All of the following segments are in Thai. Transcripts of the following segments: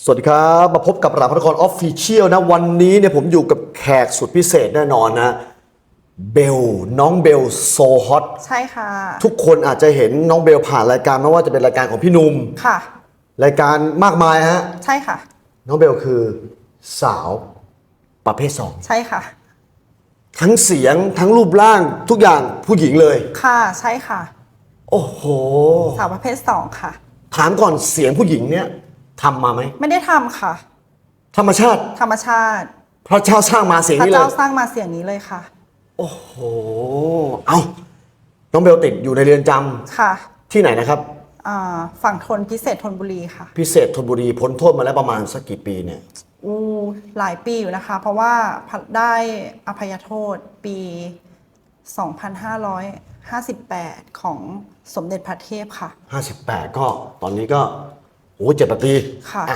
สวัสดีครับ มาพบกับรามพระนครออฟฟิเชียลนะ วันนี้เนี่ยผมอยู่กับแขกสุดพิเศษแน่นอนนะเบลน้องเบลโซฮอตใช่ค่ะ ทุกคนอาจจะเห็นน้องเบลผ่านรายการไม่ว่าจะเป็นรายการของพี่หนุ่มค่ะ รายการมากมายฮะใช่ค่ะ น้องเบลคือสาวประเภทสองใช่ค่ะ ทั้งเสียงทั้งรูปร่างทุกอย่างผู้หญิงเลย ค่ะใช่ค่ะ โอ้โหสาวประเภทสองค่ะ ถามก่อนเสียงผู้หญิงเนี่ย ทำมาไหม ไม่ได้ทำค่ะ ธรรมชาติ ธรรมชาติ พระเจ้าสร้างมาเสียงพระนี้เลเจ้าย สร้างมาเสียงนี้เลยค่ะ โอ้โห เอาน้องเบลติดอยู่ในเรือนจำค่ะที่ไหนนะครับ อ่าฝั่งทนพิเศษทนบุรีค่ะ พิเศษธนบุรีพ้นโทษมาแล้วประมาณสักกี่ปีเนี่ย อู้หลายปีอยู่นะคะ เพราะว่าได้อภัยโทษปี 2558 ของสมเด็จพระเทพค่ะ 58 ก็ตอนนี้ก็ โอ้เจ็ดปีค่ะอ่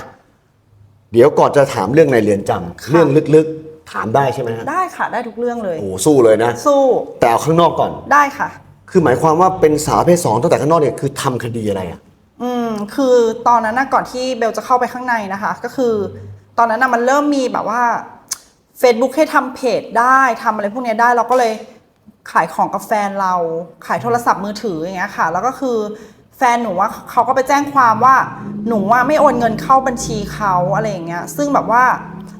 เดี๋ยวก่อนจะถามเรื่องในเรือนจำค่ะเรื่องลึกๆ ถามได้ใช่ไหมฮะได้ค่ะได้ทุกเรื่องเลย โอ้สู้เลยนะ สู้แต่เอาข้างนอกก่อน ได้ค่ะ คือหมายความว่าเป็นสาวประเพศสองตั้งแต่ข้างนอกเนี่ยคือทำคดีอะไรอะ อืมคือตอนนั้นนะก่อนที่เบลจะเข้าไปข้างในนะคะ ก็คือ ตอนนั้นนะมันเริ่มมีแบบว่า Facebook ให้ทำเพจได้ทำอะไรพวกเนี้ยได้เราก็เลยขายของกับแฟนเรา ขายโทรศัพท์มือถืออย่างเงี้ยค่ะ แล้วก็คือ แฟนหนูว่าเขาก็ไปแจ้งความว่า หนูว่าไม่โอนเงินเข้าบัญชีเขาอะไรอย่างเงี้ย ซึ่งแบบว่า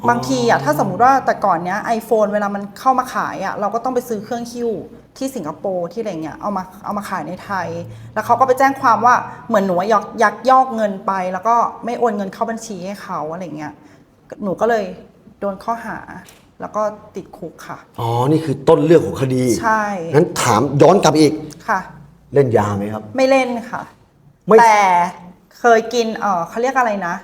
บางทีอะถ้าสมมุติว่าแต่ก่อนเนี้ย iPhone เวลามันเข้ามาขายอะเราก็ต้องไปซื้อเครื่องคิ้วที่สิงคโปร์ที่อะไรเงี้ยเอามาเอามาขายในไทย แล้วเขาก็ไปแจ้งความว่าเหมือนหนูอะยักยักยอกเงินไป แล้วก็ไม่โอนเงินเข้าบัญชีให้เขาอะไรเงี้ยหนูก็เลยโดนข้อหาแล้วก็ติดคุกค่ะ อ๋อ นี่คือต้นเรื่องของคดี ใช่ งั้นถามย้อนกลับอีก ค่ะ เล่นยาไหมครับ ไม่เล่นค่ะ ไม่ แต่เคยกินเออเขาเรียกอะไรนะ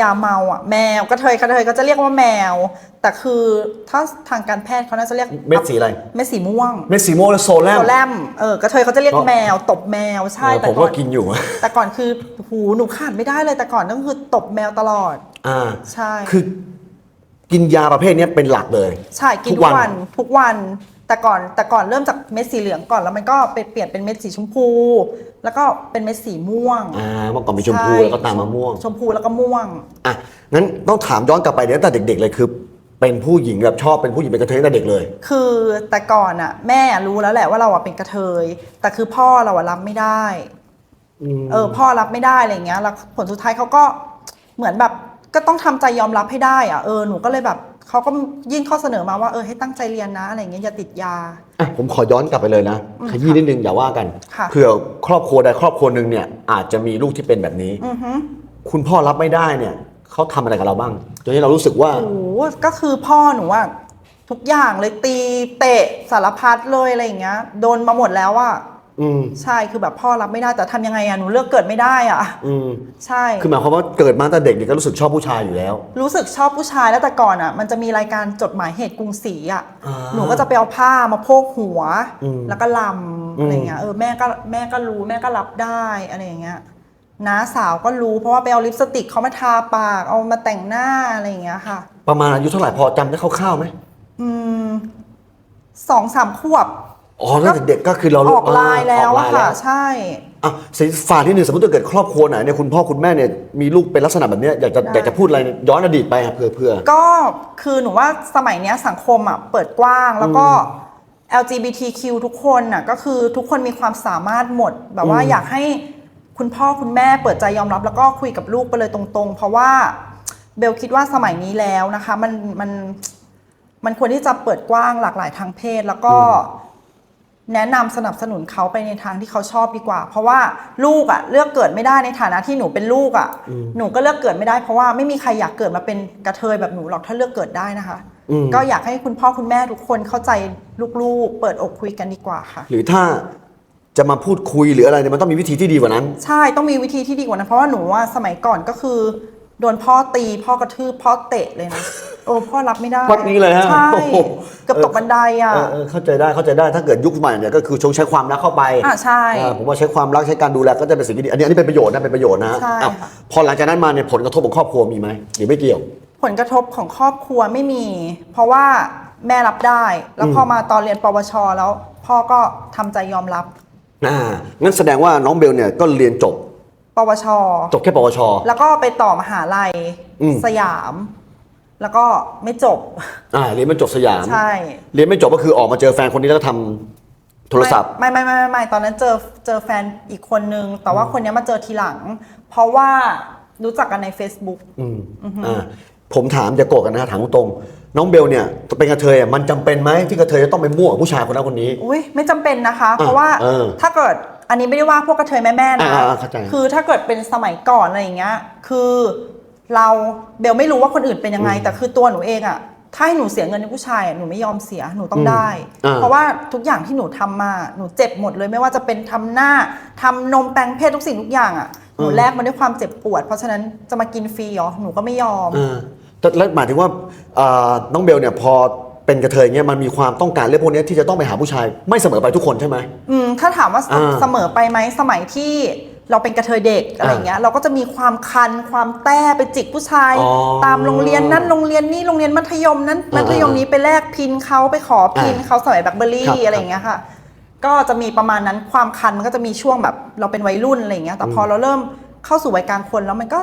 ยาเมาอะ แมวกระเทยกระเทยก็จะเรียกว่าแมว แต่คือถ้าทางการแพทย์เขาน่าจะเรียกเม็ดสีอะไร เม็ดสีม่วง เมสซิโมและโซแลมโซแลมเออกระเทยเขาจะเรียกก็แมว ตบแมวใช่เออแต่ผมก่ก็อนกินอยู่ แต่ก่อนคือหูหนูขาดไม่ได้เลยแต่ก่อนก็คือตบแมวตลอด อ่าใช่ คือกินยาประเภทเนี้ยเป็นหลักเลย ใช่กินทุทุกกวันวันทุกวัน แต่ก่อนแต่ก่อนเริ่มจากเม็ดสีเหลืองก่อนแล้วมันก็ไปเปลี่ยนเป็นเม็ดสีชมพู แล้วก็เป็นเม็ดสีม่วงอ่าเมื่อก่อนมีชมพูใแล้วก็ตามมะม่วง ชมพูแล้วก็ม่วงอะงั้นต้องถามย้อนกลับไปเนี่ยตั้งแต่เด็ก ๆ เลยคือ เป็นผู้หญิงแบบชอบเป็นผู้หญิงเป็นกระเทยตั้งแต่เด็กเลย คือแต่ก่อนอะ แม่รู้แล้วแหละว่าเราอะเป็นกระเทย แต่คือพ่อเราอะรับไม่ได้เออพ่อรับไม่ได้อะไรอย่างเงี้ยแล้วผลสุดท้ายเขาก็เหมือนแบบก็ต้องทำใจยอมรับให้ได้อะเออหนูก็เลยแบบ เขาก็ยื่นข้อเสนอมาว่าเออให้ตั้งใจเรียนนะอะไรอย่างเงี้ยอย่าติดยา อะผมขอย้อนกลับไปเลยนะขยี้นิดนึงอย่าว่ากันค่ะ เผื่อครอบครัวใดครอบครัวหนึ่งเนี่ยอาจจะมีลูกที่เป็นแบบนี้ อือฮึ คุณพ่อรับไม่ได้เนี่ยเขาทำอะไรกับเราบ้างจนให้เรารู้สึกว่า โอ้โหก็คือพ่อหนูอะทุกอย่างเลยตีเตะสารพัดเลยอะไรอย่างเงี้ย โดนมาหมดแล้วอะ อืมใช่คือแบบพ่อรับไม่ได้แต่ทำยังไงอะหนูเลือกเกิดไม่ได้อะอืมใช่ คือหมายความว่าเกิดมาตั้งแต่เด็กเนี่ยก็รู้สึกชอบผู้ชายอยู่แล้ว รู้สึกชอบผู้ชายแล้วแต่ก่อนอะมันจะมีรายการจดหมายเหตุกรุงศรีอะอ่าหนูก็จะไปเอาผ้ามาโพกหัว อืมแล้วก็ลอืำมอะไรเงี้ยเออแม่ก็แม่ก็รู้แม่ก็รับได้อะไรอย่างเงี้ยน้าสาวก็รู้เพราะว่าไปเอาลิปสติกเขามาทาปากเอามาแต่งหน้าอะไรอย่างเงี้ยค่ะ ประมาณอายุเท่าไหร่พอจำได้คร่าวๆไหมอืมสองสามขวบ อ๋อตั้งแต่เด็กก็คือเราออกไลน์แล้วออกอะไน์ค่ะแล้วใช่อะสิฝากที่หนึ่งสมมติถ้าเกิดครอบครัวไหนเนี่ยคุณพ่อคุณแม่เนี่ยมีลูกเป็นลักษณะแบบเนี้ยอยากจะได้อยากจะพูดอะไรย้อนอดีตไปอะเผื่อเผื่อ ก็คือหนูว่าสมัยเนี้ยสังคมอะเปิดกว้างแล้วก็ LGBTQ ทุกคนน่ะก็คือทุกคนมีความสามารถหมด แบบว่าอยากให้คุณพ่อคุณแม่เปิดใจยอมรับ แล้วก็คุยกับลูกไปเลยตรงๆ เพราะว่าเบลคิดว่าสมัยนี้แล้วนะคะ มันมันมันควรที่จะเปิดกว้างหลากหลายทางเพศแล้วก็ แนะนำสนับสนุนเขาไปในทางที่เขาชอบดีกว่า เพราะว่าลูกอะ่ะเลือกเกิดไม่ได้ในฐานะที่หนูเป็นลูกอะ่ะ หนูก็เลือกเกิดไม่ได้เพราะว่าไม่มีใครอยากเกิดมาเป็นกระเทยแบบหนูหรอกถ้าเลือกเกิดได้นะคะอืมก็อยากให้คุณพ่อคุณแม่ทุกคนเข้าใจลูกๆ เปิดอกคุยกันดีกว่าค่ะ หรือถ้าจะมาพูดคุยหรืออะไรเนี่ยมันต้องมีวิธีที่ดีกว่านั้น ใช่ต้องมีวิธีที่ดีกว่านั้นเพราะว่าหนูว่าสมัยก่อนก็คือ โดนพ่อตีพ่อกระทืบพ่อเตะเลยนะโอ้พ่อรับไม่ได้วัดนี้เลยฮะใช่โอ้โห เกือบตกบันไดอะ เออเออเข้าใจได้เข้าใจได้ถ้าเกิดยุคใหม่เนี่ยก็คือชงใช้ความรักเข้าไปอะใช่เออผมว่าใช้ความรักใช้การดูแลก็จะเป็นสิ่งที่ดีอันนี้อันนี้เป็นประโยชน์นะเป็นประโยชน์นะใช่อ้าวค่ะพอหลังจากนั้นมาเนี่ยผลกระทบของครอบครัวมีไหมหรือไม่เกี่ยว ผลกระทบของครอบครัวไม่มี เพราะว่าแม่รับได้ แล้วพอมาตอนเรียนปวช แล้ว พ่อก็ทำใจยอมรับ อ่างั้นแสดงว่าน้องเบลเนี่ยก็เรียนจบ ปปวช จบแค่ปวช แล้วก็ไปต่อมหาลัยอืม สยาม แล้วก็ไม่จบ อ่าเรียนไม่จบสยาม ใช่ เรียนไม่จบก็คือออกมาเจอแฟนคนนี้แล้วก็ทำโทรศัพท์ ไม่ไม่ไม่ไม่ไม่ตอนนั้นเจอเจอแฟนอีกคนนึง แต่ว่าคนเนี้ยมาเจอทีหลัง เพราะว่ารู้จักกันใน Facebook อืมอ่าผมถามจะโกรธกันนะถามตรงๆน้องเบลเนี่ยเป็นกระเทยอะมันจำเป็นไหมที่กระเทยจะต้องไปมั่วกับผู้ชายคนนั้นคนนี้ อุ้ยไม่จำเป็นนะคะอะเพราะว่าเออ ถ้าเกิด อันนี้ไม่ได้ว่าพวกกระเทยแม่ๆนะ อ่าอ่าเข้าใจ คือถ้าเกิดเป็นสมัยก่อนอะไรอย่างเงี้ย คือเราเบลไม่รู้ว่าคนอื่นเป็นยังไง แต่คือตัวหนูเองอะถ้าให้หนูเสียเงินในผู้ชายอะหนูไม่ยอมเสียหนูต้องได้อ่า เพราะว่าทุกอย่างที่หนูทำมาหนูเจ็บหมดเลย ไม่ว่าจะเป็นทำหน้าทำนมแปลงเพศทุกสิ่งทุกอย่างอะหนูแลกมาด้วยความเจ็บปวด เพราะฉะนั้นจะมากินฟรีเหรอหนูก็ไม่ยอมอ่าแต่แล้วหมายถึงว่าอ่าน้องเบลเนี่ยพอ เป็นกระเทยเงี้ยมันมีความต้องการเรื่องพวกเนี้ยที่จะต้องไปหาผู้ชายไม่เสมอไปทุกคนใช่ไหม อืมถ้าถามว่าอ่าเสมอไปไหมสมัยที่เราเป็นกระเทยเด็กอะไรอย่างเงี้ยเราก็จะมีความคันความแต้ไปจิกผู้ชาย อ๋อตามโรงเรียนนั้นโรงเรียนนี้โรงเรียนมัธยมนั้นอ่ามัธยมนี้ไปแลกพินเขาไปขอพินอ่าเขาสมัยแบล็คเบอร์ครัรี่บ อะไรอย่างเงี้ยค่ะ ก็จะมีประมาณนั้นความคันมันก็จะมีช่วงแบบเราเป็นวัยรุ่นอะไรอย่างเงี้ยแต่พอเราเริ่มเข้าสู่วัยกลางคนแล้วมันก็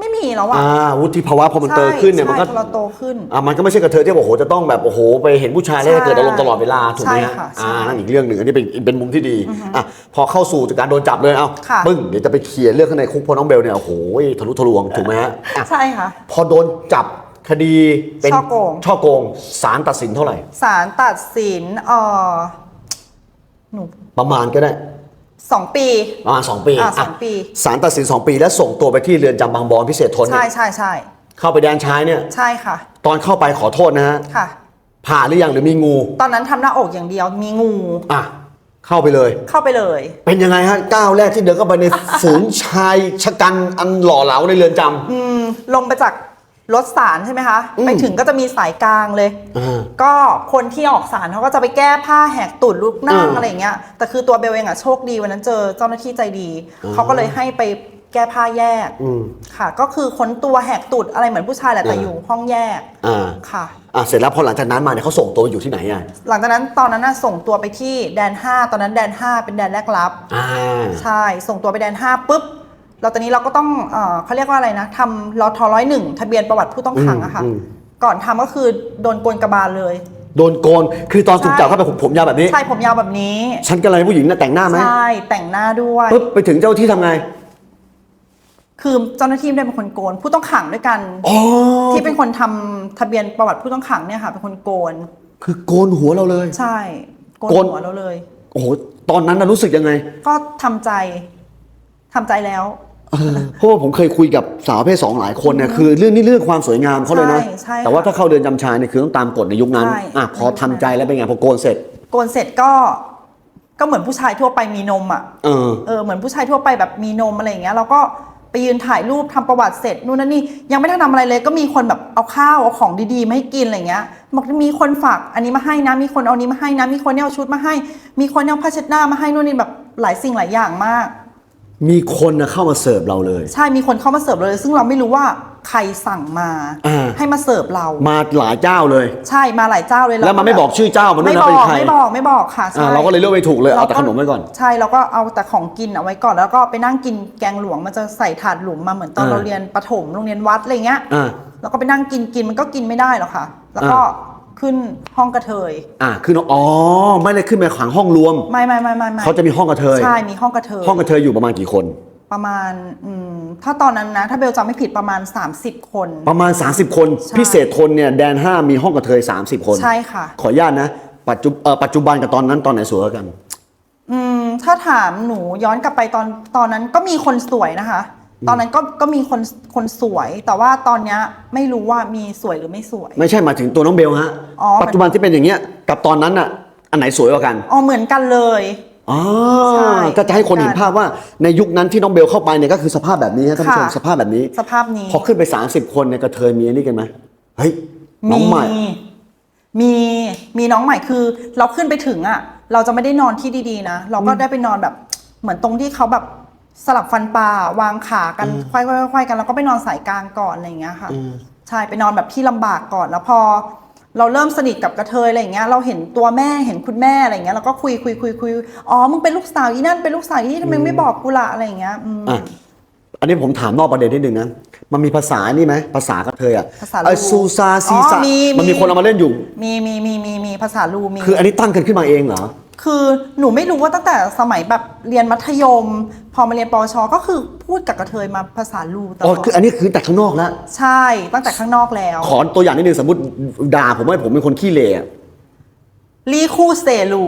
ไม่มีแล้วอะอ่าวุฒิภาวะพอมันโตขึ้นเนี่ยมันก็ใช่พอเราโตขึ้น อ่ามันก็ไม่ใช่กระเทยที่บอกโอ้โหจะต้องแบบโอ้โหไปเห็นผู้ชายแล้วจะเกิดอารมณ์ตลอดเวลาถูกไหมฮะใช่ค่ะใช่อ่านั่นอีกเรื่องหนึ่งอันนี้เป็นเป็นมุมที่ดีอะพอเข้าสู่การโดนจับเลยเอ้าค่ะ ปึ้งเดี๋ยวจะไปเคลียร์เรื่องข้างในคุกเพราะน้องเบลเนี่ยโอ้โหทะลุทะลวงถูกไหมฮะอะใช่ค่ะ พอโดนจับคดีเป็นช่อโกง ช่อโกงศาลตัดสินเท่าไหร่ ศาลตัดสินเออหนูประมาณก็ได้ สองปี ประมาณสองปีอ่าสอะองปี ศาลตัดสินสองปีแล้วส่งตัวไปที่เรือนจำบางบอนพิเศษทนเนี่ใช่ยใช่ใช่เข้าไปแดนชายเนี่ย ใช่ค่ะตอนเข้าไปขอโทษนะฮะค่ะ ผ่าหรือยังหรือมีงู ตอนนั้นทำหน้าอกอย่างเดียวมีงูอะ เข้าไปเลย เข้าไปเลย เป็นยังไงฮะก้าวแรกที่เดินเข้าไปใน ฝูงชายชะกันอันหล่อเหลาในเรือนจำ อืมลงไปจาก รถสารใช่ไหมคะ อืม ไปถึงก็จะมีสายกลางเลย อ่า ก็คนที่ออกสารเขาก็จะไปแก้ผ้าแหกตุดลุกนั่งอืมอะไรอย่างเงี้ยแต่คือตัวเบลเองอะโชคดีวันนั้นเจอเจ้าหน้าที่ใจดีอ่า เขาก็เลยให้ไปแก้ผ้าแยกอืม ค่ะ ก็คือค้นตัวแหกตุดอะไรเหมือนผู้ชายแหละแต่อ่า อยู่ห้องแยกอ่าค่ะ อะเสร็จแล้วพอหลังจากนั้นมาเนี่ยเขาส่งตัวไปอยู่ที่ไหนอะหลังจากนั้นตอนนั้นน่ะส่งตัวไปที่แดน 5 ตอนนั้นแดน 5 เป็นแดนแรกรับ อ่า ใช่ ส่งตัวไปแดน 5 ปุ๊บ เราตอนนี้เราก็ต้องเอ่อเขาเรียกว่าอะไรนะทำรอทอร้อยหนึ่งทะเบียนประวัติผู้ต้องขังอะค่ะ อืมก่อนทำก็คือโดนโกนกระบาลเลย โดนโกน คือตอนถูกใช่จับเข้าไปผมผมยาวแบบนี้ใช่ผมยาวแบบนี้ ฉันก็เลยผู้หญิงน่ะแต่งหน้าไหมใช่ แต่งหน้าด้วย ปุ๊บไปถึงเจ้าที่ทำไง คือเจ้าหน้าที่ไม่ได้เป็นคนโกน ผู้ต้องขังด้วยกัน อ๋อ ที่เป็นคนทำทะเบียนประวัติผู้ต้องขังเนี่ยค่ะ เป็นคนโกน คือโกนหัวเราเลย ใช่ โกนโกน หัวเราเลย โอ้โห ตอนนั้นน่ะรู้สึกยังไง ก็ทำใจทำใจแล้ว เออเพราะว่าผมเคยคุยกับสาวประเพศสองหลายคนเนี่ยคือเรื่องนี้เรื่องความสวยงามเขาเลยนะใช่ใช่ค่ะแต่ว่าถ้าเข้าเดือนจำชายเนี่ยคือต้องตามกฎในยุคนั้นใช่ อะพอทำใจแล้วเป็นไงพอโกนเสร็จ โกนเสร็จก็ ก็เหมือนผู้ชายทั่วไปมีนมอะ เออ เออเหมือนผู้ชายทั่วไปแบบมีนมอะไรอย่างเงี้ยเราก็ไปยืนถ่ายรูปทำประวัติเสร็จนู่นนั่นนี่ยังไม่ได้ทำอะไรเลย ก็มีคนแบบเอาข้าวเอาของดีๆมาให้กินอะไรเงี้ยบอกมีคนฝากอันนี้มาให้นะ มีคนเอานี้มาให้นะ มีคนเนี่ยเอาชุดมาให้ มีคนเนี่ยเอาผ้าเช็ดหน้ามาให้นู่นนี่แบบหลายสิ่งหลายอย่างมาก มีคนนะเข้ามาเสิร์ฟเราเลย ใช่มีคนเข้ามาเสิร์ฟเลย ซึ่งเราไม่รู้ว่าใครสั่งมาอ่า ให้มาเสิร์ฟเรา มาหลายเจ้าเลย ใช่มาหลายเจ้าเลยแล้วมันไม่บอกชื่อเจ้ามันด้วยไม่นะบเป็นอกใครไม่บอกไม่บอกค่ะใช่อ่าเราก็เลยเลือกไม่ถูกเลยเอาแต่ขนมไว้ก่อน ใช่เราก็เอาแต่ของกินเอาไว้ก่อนแล้วก็ไปนั่งกินแกงหลวงมันจะใส่ถาดหลุมมาเหมือนตอนอ่า เราเรียนประถมโรงเรียนวัดอะไรเงี้ย อ่า แล้วก็ไปนั่งกินกินมันก็กินไม่ได้หรอกค่ะ แล้วก็อ่า ขึ้นห้องกระเทย อ่าคืออ๋อไม่ได้ขึ้นไปขังห้องรวม ไม่ไม่ไม่ไม่ไม่เขาจะมีห้องกระเทย ใช่มีห้องกระเทย ห้องกระเทยอยู่ประมาณกี่คน ประมาณอืมถ้าตอนนั้นนะ ถ้าเบลจำไม่ผิดประมาณ 30 คน ประมาณ 30 คน ใช่ พิเศษทนเนี่ยแดน 5 มีห้องกระเทย 30 คน ใช่ค่ะ ขออนุญาตนะ ปัจจุเอ่อปัจจุบันกับตอนนั้นตอนไหนสวยกว่ากัน อืมถ้าถามหนูย้อนกลับไปตอนตอนนั้นก็มีคนสวยนะคะ ตอนนั้นก็ก็มีคนคนสวย แต่ว่าตอนเนี้ยไม่รู้ว่ามีสวยหรือไม่สวย ไม่ใช่หมายถึงตัวน้องเบลฮะอ๋อ ปัจจุบันที่เป็นอย่างเงี้ยกับตอนนั้นอะอันไหนสวยกว่ากันอ๋อเหมือนกันเลย อ๋อใช่ก็จะให้คนเห็นภาพว่าในยุคนั้นที่น้องเบลเข้าไปเนี่ยก็คือสภาพแบบนี้ฮะท่านผู้ชมค่ะ สภาพแบบนี้ สภาพนี้พอขึ้นไป 30 คนเนี่ยกระเทยมีอันนี้กันไหมเฮ้ยน้องใหม่ มีมีน้องใหม่คือ เราขึ้นไปถึงอะ เราจะไม่ได้นอนที่ดีๆนะ เราก็ได้ไปนอนแบบเหมือนตรงที่เขาแบบ สลับฟันปลาวางขากันค่อยๆค่อยๆกันแล้วก็ไปนอนสายกลางก่อนอะไรอย่างเงี้ยค่ะ อืม ใช่ไปนอนแบบที่ลำบากก่อนแล้วพอ เราเริ่มสนิทกับกระเทยอะไรอย่างเงี้ยเราเห็นตัวแม่เห็นคุณแม่อะไรอย่างเงี้ยเราก็คุยคุยคุยคุยอ๋อมึงเป็นลูกสาวอีนั่นเป็นลูกสาวอีนี่ทำไมไม่บอกกูละอะไรอย่างเงี้ยอืม อะ อันนี้ผมถามนอกประเด็นนิดนึงนะ มันมีภาษานี่ไหม ภาษากระเทยอะภาษาลูไอซูซาซีซาอ๋อมีมันมีมีคนเอามาเล่นอยู่ มีมีมีมีมีภาษาลูมี คืออันนี้ตั้งกันขึ้นมาเองเหรอ คือหนูไม่รู้ว่าตั้งแต่สมัยแบบเรียนมัธยม พอมาเรียนปวชก็คือพูดกับกระเทยมาภาษาลูตลอ๋ออดคืออันนี้คือแต่ข้างนอกแล้ว ใช่ตั้งแต่ข้างนอกแล้ว ขอตัวอย่างนิดนึงสมมติด่าผมว่าผมเป็นคนขี้เหร่อะลีคูเซลู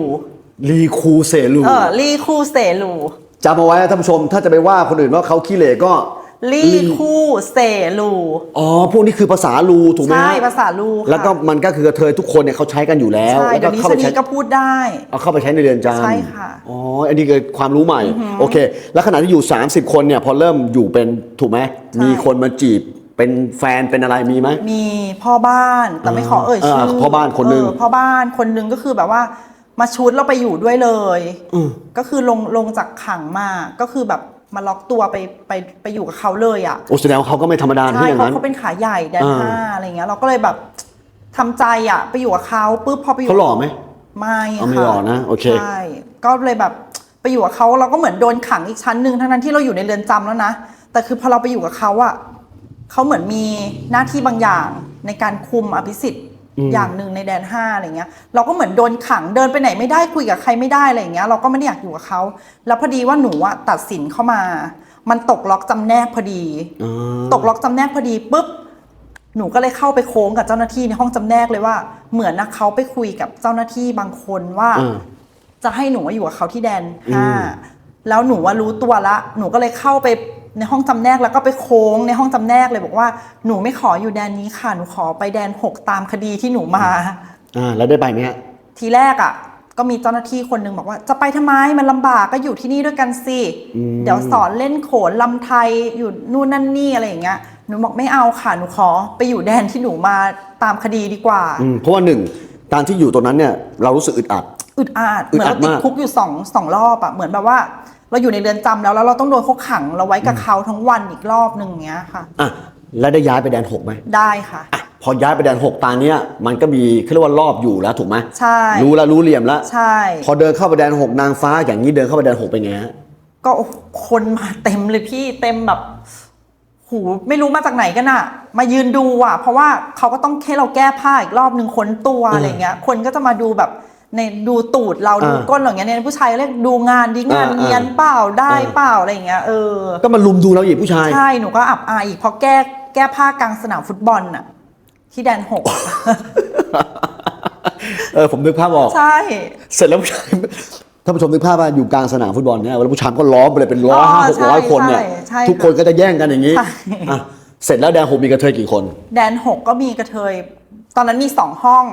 รีคูเซลูเออลีคูเซลูจำเอาไว้นะท่านผู้ชม ถ้าจะไปว่าคนอื่นว่าเขาขี้เหร่ก็ ลีคูเซลูอ๋อ พวกนี้คือภาษาลูถูกไหมใช่ฮะภาษาลูค่ะแล้วก็มันก็คือกระเทยทุกคนเนี่ยเขาใช้กันอยู่แล้วใช่แล้วเดี๋ก็ยวนี้เข้าชไปนีใช้ก็พูดได้ เอาเข้าไปใช้ในเรือนจำใช่ค่ะอ๋ออันนี้คือความรู้ใหม่ โอเค แล้วขณะที่อยู่ 30 คนเนี่ยพอเริ่มอยู่เป็นถูกไหมใช่มีคนมาจีบเป็นแฟนเป็นอะไรมีไหมมีพ่อบ้านแต่ไม่ขอเอ่ยเออชื่อพ่อบ้านคนหนึ่งเออพ่อบ้านคนหนึงก็คือแบบว่ามาชุดเราไปอยู่ด้วยเลยอืมก็คือลงลงจากขังมาก็คือแบบ มาล็อกตัวไปไปไปอยู่กับเขาเลยอะโอ้แสดงว่าเขาก็ไม่ธรรมดาที่ใช่อย่างเขานั้น เขาเป็นขาใหญ่แดนอ่าห้าอะไรเงี้ยเราก็เลยแบบทำใจอะ ไปอยู่กับเขาปุ๊บพอไปอยู่ เขาหล่อไหม ไม่เอาไม่ค่ะหล่อนะโอเค ใช่ก็เลยแบบไปอยู่กับเขาเราก็เหมือนโดนขังอีกชั้นหนึ่งทั้งนั้นที่เราอยู่ในเรือนจำแล้วนะแต่คือพอเราไปอยู่กับเขาอะเขาเหมือนมีหน้าที่บางอย่างในการคุมอภิสิทธิ์ อย่างหนึ่งในแดนห้าอะไรเงี้ยเราก็เหมือนโดนขังเดินไปไหนไม่ได้คุยกับใครไม่ได้อะไรอย่างเงี้ยเราก็ไม่ได้อยากอยู่กับเขาแล้วพอดีว่าหนูอะตัดสินเข้ามา มันตกล็อกจำแนกพอดีอ่าตกล็อกจำแนกพอดีปุ๊บหนูก็เลยเข้าไปโค้งกับเจ้าหน้าที่ในห้องจำแนกเลยว่า เหมือนนะเขาไปคุยกับเจ้าหน้าที่บางคนว่าอ่าจะให้หนูอยู่กับเขาที่แดนห้าแล้วหนูว่ารู้ตัวละ หนูก็เลยเข้าไป ในห้องจำแนกแล้วก็ไปโค้งในห้องจำแนกเลยบอกว่าหนูไม่ขออยู่แดนนี้ค่ะ หนูขอไปแดนหกตามคดีที่หนูมา อ่าแล้วได้ไปไหมฮะ ทีแรกอะ่ะ ก็มีเจ้าหน้าที่คนหนึ่งบอกว่า จะไปทำไมมันลำบากก็อยู่ที่นี่ด้วยกันสิเดี๋ยวสอนเล่นโขนลำไทยอยู่นู่นนั่นนี่อะไรอย่างเงี้ยหนูบอกไม่เอาค่ะหนูขอไปอยู่แดนที่หนูมาตามคดีดีกว่า อืมเพราะว่าหนึ่งการที่อยู่ตรงนั้นเนี่ยเรารู้สึกอึดอัด อึดอัดอึเหดมือนอัดเราติดมาก คุกอยู่สองสองรอบอะเหมือนแบบว่า เราอยู่ในเรือนจำแล้วแล้วเราต้องโดนเขาขังเราไว้กับเขาทั้งวันอีกรอบหนึ่งอย่างเงี้ยค่ะอะแล้วได้ย้ายไปแดนหกไหมได้ค่ะอะ พอย้ายไปแดนหกตาเนี้ยมันก็มีเขาเรียกว่ารอบอยู่แล้วถูกไหมใช่รู้แล้วรู้เหลี่ยมแล้วใช่พอเดินเข้าไปแดนหกนางฟ้า อย่างนี้เดินเข้าไปแดนหกเป็นไงฮะก็โอ้โหคนมาเต็มเลยพี่เต็มแบบหูไม่รู้มาจากไหนกันอะมายืนดูอะเพราะว่าเขาก็ต้องให้เราแก้ผ้าอีกรอบหนึ่งค้นตัวอืมอะไรเงี้ย คนก็จะมาดูแบบ ในดูตูดเราดูอ่าก้นอะไรเงี้ยเนี่ยผู้ชายเรียกดูงานดีงานอ่าเนียนเปล่าได้อ่าเปล่าอะไรเงี้ยเออ ก็มาลุมดูเราอีกผู้ชาย ใช่หนูก็อับอายอีกเพราะแก้แก้ผ้ากลางสนามฟุตบอลอะที่แดนหกเออผมนึกภาพออก ใช่ เสร็จแล้วผู้ชายท่านผู้ชมนึกภาพว่าอยู่กลางสนามฟุตบอลเนี่ยแล้วผู้ชายก็ล้อมไปเลยเป็นร้อยอ๋อห้าหกร้อยใช่คนเนี่ยใช่ใช่ทุกคนก็จะแย่งกันอย่างนี้ใช่อะเสร็จแล้วแดนหกมีกระเทยกี่คน แดนหกก็มีกระเทย ตอนนั้นมีสองห้อง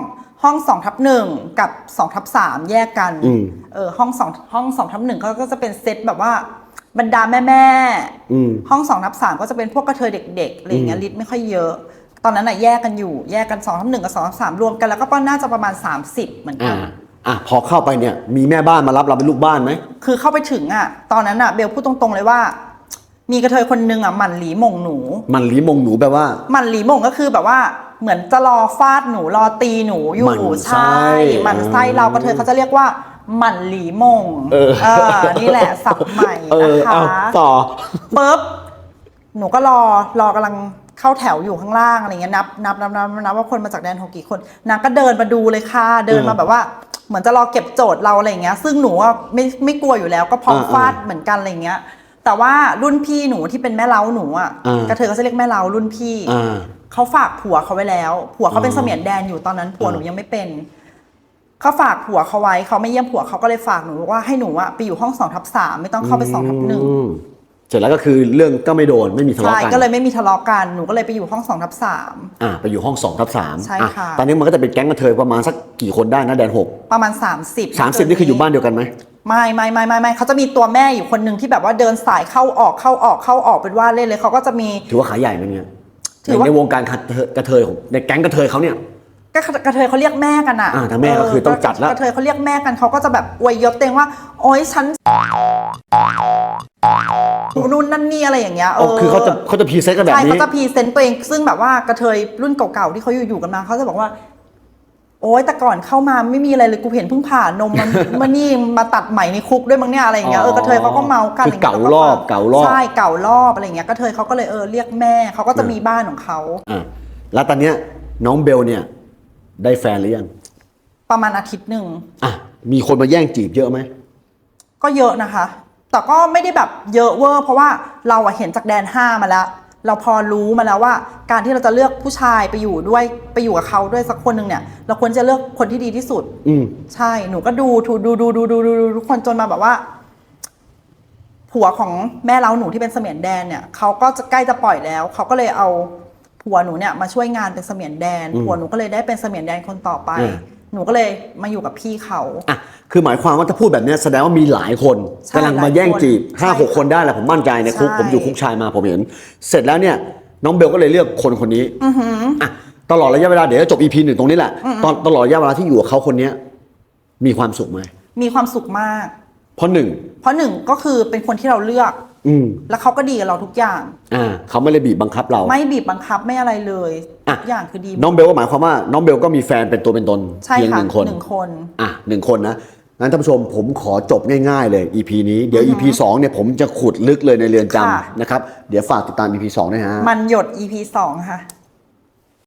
ห้องสองทับหนึ่งกับสองทับสามแยกกันอืม เออห้องสองห้องสองทับหนึ่งก็จะเป็นเซตแบบว่าบรรดาแม่แม่ๆ อืม ห้องสองทับสามก็จะเป็นพวกกระเทยเด็กๆอะไรอย่างเงี้ยลิตรไม่ค่อยเยอะ ตอนนั้นน่ะแยกกันอยู่แยกกันสองทับหนึ่งกับสองทับสามรวมกันแล้วก็ป้อนน่าจะประมาณ 30 เหมือนกัอ่าน อะพอเข้าไปเนี่ย มีแม่บ้านมารับเราเป็นลูกบ้านไหม คือเข้าไปถึงอะตอนนั้นอะเบลพูดตรงๆเลยว่า มีกระเทยคนนึงอะหมั่นหลีหม่งหนู มันหลีมงหนูแปลว่า หมันหลีหม่งก็คือแบบว่า เหมือนจะรอฟาดหนูรอตีหนูอยู่หมั่นไส้ใช่หมันไส้เราก็เธอเขาจะเรียกว่าหมันหลีหม่งเออนี่แหละศัพท์ใหม่เอนะอคะ เอาต่อ ปุ๊บ หนูก็รอ รอกำลังเข้าแถวอยู่ข้างล่างอะไรเงี้ยนับนับนับนับนับว่าคนมาจากแดนหกกี่คน นางก็เดินมาดูเลยค่ะ เดินมาแบบว่า เหมือนจะรอเก็บโจทย์เราอะไรเงี้ย ซึ่งหนูอะไม่ไม่กลัวอยู่แล้วก็พร้อมอ่าฟาดเหมือนกันอะไรเงี้ย แต่ว่ารุ่นพี่หนูที่เป็นแม่เล้าหนูอะอ่าก กระเทยเขาจะเรียกแม่เล้ารุ่นพี่ อ่า เขาฝากผัวเขาไว้แล้ว ผัวเขาเป็นอ๋อเสมียนแดนอยู่ตอนนั้นผัวอ่าหนูยังไม่เป็นเขาฝากผัวเขาไว้เขาไม่เยี่ยมผัวเขาก็เลยฝากหนูว่าให้หนูอะไปอยู่ห้องสองทับสามไม่ต้องเข้าไปสองทับหนึ่งอืมเสร็จแล้วก็คือเรื่องก็ไม่โดนไม่มีทะเลาะใช่กัน ก็เลยไม่มีทะเลาะกันหนูก็เลยไปอยู่ห้องสองทับสาม อ่าไปอยู่ห้องสองทับสามใช่อะค่ะ ตอนนี้มันก็จะเป็นแก๊งกระเทยประมาณสักกี่คนได้นะแดนหกประมาณ 30 สามสิบนี่คืออยู่บ้านเดียวกันไหม ไม่ไม่ไม่ไม่ไม่เขาจะมีตัวแม่อยู่คนหนึ่งที่แบบว่าเดินสายเข้าออกเข้าออกเข้าออกเป็นว่าเล่นเลยเขาก็จะมี ถือว่าขายใหญ่ไหมเนี่ยถือว่า ในวงการกระเทยของในแก๊งกระเทยเขาเนี่ย ก็กระเทยเขาเรียกแม่กันอะอ่าถ้าแม่ก็คือต้องจัดแล้วกระเทยเขาเรียกแม่กันเขาก็จะแบบอวยยศเต็งว่า โอ๊ยฉันนู่นนั่นนี่อะไรอย่างเงี้ยอ๋อคือเขาจะเขาจะพรีเซนต์กันแบบใช่นี้ เขาจะพรีเซนต์ตัวเองซึ่งแบบว่ากระเทยรุ่นเก่าๆที่เขาอยู่ๆกันมาเขาจะบอกว่า โอ๊ยแต่ก่อนเข้ามาไม่มีอะไรเลยกูเห็นเพิ่งผ่านมมันมานี่มาตัดไหมในคุกด้วยมั้งเนี่ยอะไรอย่างเงี้ยเออกระเทยเขาก็เมากันคือเก่ารอบเก่ารอบใช่เก่ารอบอะไรอย่างเงี้ยกระเทยเขาก็เลยเออเรียกแม่เขาก็จะมีบ้านของเขาอะแล้วตอนเนี้ยน้องเบลเนี่ย ได้แฟนหรือยังประมาณอาทิตย์หนึ่งอะมีคนมาแย่งจีบเยอะไหมก็เยอะนะคะ แต่ก็ไม่ได้แบบเยอะเวอร์เพราะว่าเราอะเห็นจากแดนห้ามาแล้ว เราพอรู้มาแล้วว่า การที่เราจะเลือกผู้ชายไปอยู่ด้วยไปอยู่กับเขาด้วยสักคนหนึ่งเนี่ย เราควรจะเลือกคนที่ดีที่สุด อืใช่หนูก็ดูดูดูดูดูดูดูทุกคนจนมาแบบว่า ผัวของแม่เราหนูที่เป็นเสมียนแดนเนี่ยเขาก็จะใกล้จะปล่อยแล้วเขาก็เลยเอาผัวหนูเนี่ยมาช่วยงานเป็นเสมียนแดนผัวหนูก็เลยได้เป็นเสมียนแดนคนต่อไป หนูก็เลยมาอยู่กับพี่เขา อะคือหมายความว่าถ้าพูดแบบเนี้ยแสดงว่ามีหลายคนใช่กำลังมาแย่งจีบหลายคนห้าหกใช่คนได้แหละผมมั่นใจในคุกใช่ ผมอยู่คุกชายมาผมเห็น เสร็จแล้วเนี่ยน้องเบลก็เลยเลือกคนคนนี้อะตลอดระยะเวลาเดี๋ยวจะจบ EP หนึ่งตรงนี้แหละตอนตลอดระยะเวลาที่อยู่กับเขาคนเนี้ยมีความสุขไหมมีความสุขมาก เพราะหนึ่ง เพราะหนึ่งก็คือเป็นคนที่เราเลือก อืมแล้วเขาก็ดีกับเราทุกอย่าง อ่าเขาไม่ได้บีบบังคับเรา ไม่บีบบังคับไม่อะไรเลยอะ ทุกอย่างคือดีหมดน้องเบลก็หมายความว่าน้องเบลก็มีแฟนเป็นตัวเป็นตนใช่เพียงค่ะหนึ่งคน หนึ่งคน อะหนึ่งคนนะงั้นท่านผู้ชมผมขอจบง่ายๆเลย EP นี้เดี๋ยว EP 2เนี่ยผมจะขุดลึกเลยในเรือนค่ะจำนะครับ เดี๋ยวฝากติดตาม EP 2ด้วยฮะ มันหยด EP สองค่ะ